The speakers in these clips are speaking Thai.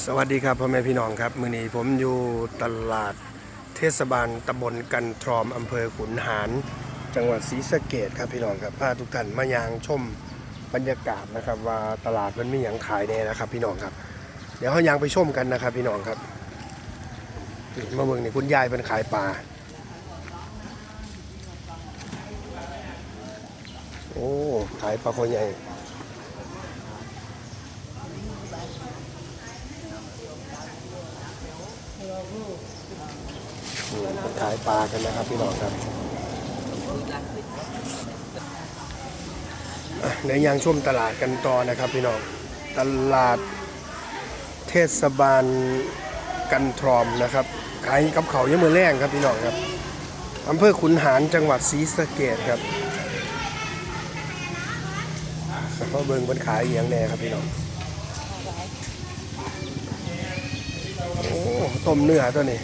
สวัสดีครับพ่อแม่พี่น้องครับมื้อนี้ผมอยู่ตลาดเทศบาลตำบลกันทรอมอำเภอขุนหาร จังหวัดศรีสะเกดครับพี่น้องครับพาทุกท่านมายางชมบรรยากาศนะครับ ว่าตลาดมันมีอย่างขายแน่นะครับ พี่น้องครับ เดี๋ยวเขายางไปชมกันนะครับ พี่น้องครับมาเบิ่งนี่คุณยายเป็นขายปลาโอ้ขายปลาคอใหญ่ นี่เป็น ขายปลากันนะครับพี่น้องครับอะเดี๋ยวยังชมตลาดกันต่อนะครับพี่น้อง ตลาดเทศบาลกันทรอมนะครับ ขายกับเขาวยังมือแรงครับพี่น้องครับอำเภอขุนหารจังหวัดศรีสะเกดครับเพราะเบิ่งบนขายอย่างแน่ครับพี่น้อง โอ้ ต้มเนื้อตัวนี้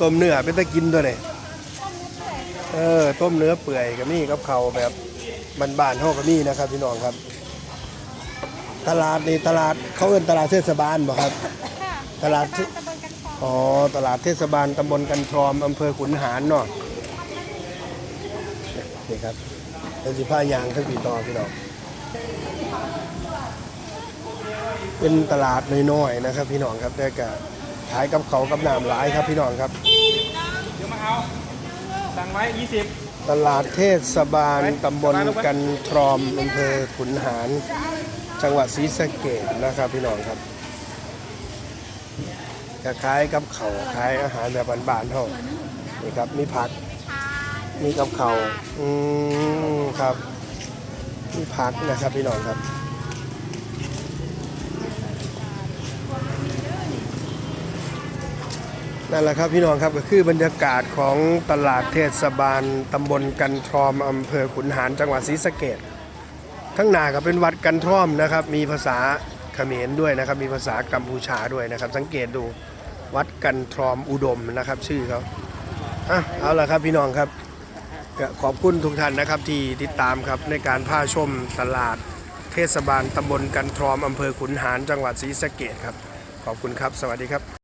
ต้มเนื้อเป็นตะกินตัวนี้เออต้มเนื้อเปื่อยก็มีกับเขาวแบบบ้านๆเฮาก็มีนะครับพี่น้องครับ ตลาดนี่ตลาดเขาเอิ้นตลาดเทศบาลบ่ครับค่ะตลาดที่ตำบลกันทองอ๋อตลาดเทศบาลตำบลกันทรอมอำเภอขุนหารเนาะนี่ครับเป็นสิผ้ายางทั้งปีต่อพี่น้องเป็นตลาดน้อยๆนะครับ พี่น้องครับได้กับ ขายกับเขาวกับน้ำหลายครับพี่น้องครับ เดี๋ยวมาเอาสั่งไว้ยี่สิบตลาดเทศบาลตำบลกันทรอมอำเภอขุนหาร จังหวัดศรีสะเกดนะครับพี่น้องครับจะขายกับเขาวขายอาหารแบบบ้านๆเท่านี่ครับมีผัก มีกับเขาวอืมครับมีผักนะครับพี่น้องครับ นั่นแหละครับพี่น้องครับก็คือบรรยากาศของตลาดเทศบาลตำบลกันทรอมอำเภอขุนหารจังหวัดศรีสะเกดทั้งหนาก็เป็นวัดกันทรอมนะครับ มีภาษาเขมรด้วยนะครับ มีภาษากัมพูชาด้วยนะครับ สังเกตดูวัดกันทรอมอุดมนะครับ ชื่อเขาอะเอาละครับพี่น้องครับขอบคุณทุกท่านนะครับที่ติดตามครับในการพาชมตลาดเทศบาลตำบลกันทรอมอำเภอขุนหารจังหวัดศรีสะเกดครับขอบคุณครับ สวัสดีครับ